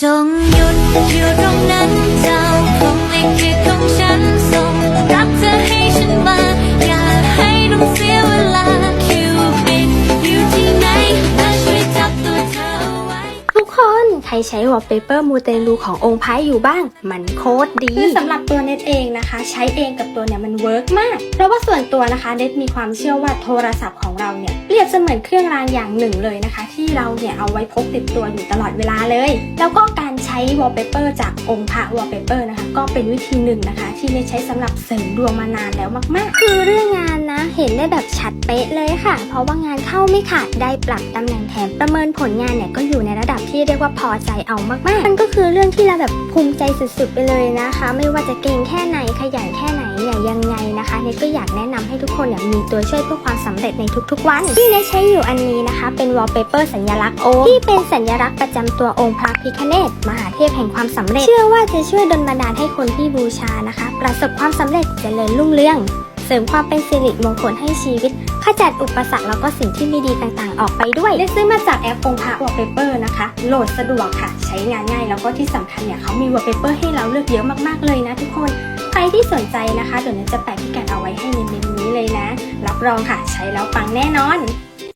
จ รใช้วอลเปเปอร์มูเตลูขององค์พระอยู่บ้าง มันโคตรดีคือสำหรับตัวเน็ตเองนะคะ ใช้เองกับตัวเนี่ยมันเวิร์กมาก เพราะว่าส่วนตัวนะคะเน็ตมีความเชื่อว่าโทรศัพท์ของเราเนี่ยเปรียบเสมือนเครื่องรางอย่างหนึ่งเลยนะคะ ที่เราเนี่ยเอาไว้พกติดตัวอยู่ตลอดเวลาเลย แล้วก็การใช้วอลเปเปอร์จากองค์พระวอลเปเปอร์นะคะก็เป็นวิธีหนึ่งนะคะ ที่เน็ตใช้สำหรับเสริมดวงมานานแล้วมาก ๆ คือเรื่องงานนะเห็น ได้แบบชัดเป๊ะเลยค่ะ เพราะว่างานเข้าไม่ขาดได้ปรับตำแหน่งแถมประเมินผลงานเนี่ยก็อยู่ในระดับที่เรียกว่าพอใจเอามากๆมันก็คือเรื่องที่เราแบบภูมิใจสุดๆไปเลยนะคะ ไม่ว่าจะเก่งแค่ไหนขยันแค่ไหนเนี่ยยังไงนะคะเนก็อยากแนะนำให้ทุกคนเนี่ยมีตัวช่วยเพื่อความสำเร็จในทุกๆวัน ที่เนใช้อยู่อันนี้นะคะ เป็นวอลเปเปอร์สัญลักษณ์โอที่เป็นสัญลักษณ์ประจำตัวองค์พระพิฆเนศมหาเทพแห่งความสำเร็จ เชื่อว่าจะช่วยดลบันดาลให้คนที่บูชานะคะ ประสบความสำเร็จเจริญรุ่งเรือง เสริมความเป็นสิริมงคลให้ชีวิตขจัดอุปสรรคแล้วก็สิ่งที่ไม่ดีต่างๆ ออกไปด้วยได้ซื้อมาจากแอปองค์พระวอลเปเปอร์นะคะ โหลดสะดวกค่ะ ใช้งานง่ายแล้วก็ที่สำคัญเนี่ยเขามีวอลเปเปอร์ให้เราเลือกเยอะมากๆเลยนะทุกคนใครที่สนใจนะคะเดี๋ยวนั้นจะแปะพิกัดเอาไว้ให้ในเมนูนี้เลยนะ รับรองค่ะ ใช้แล้วปังแน่นอน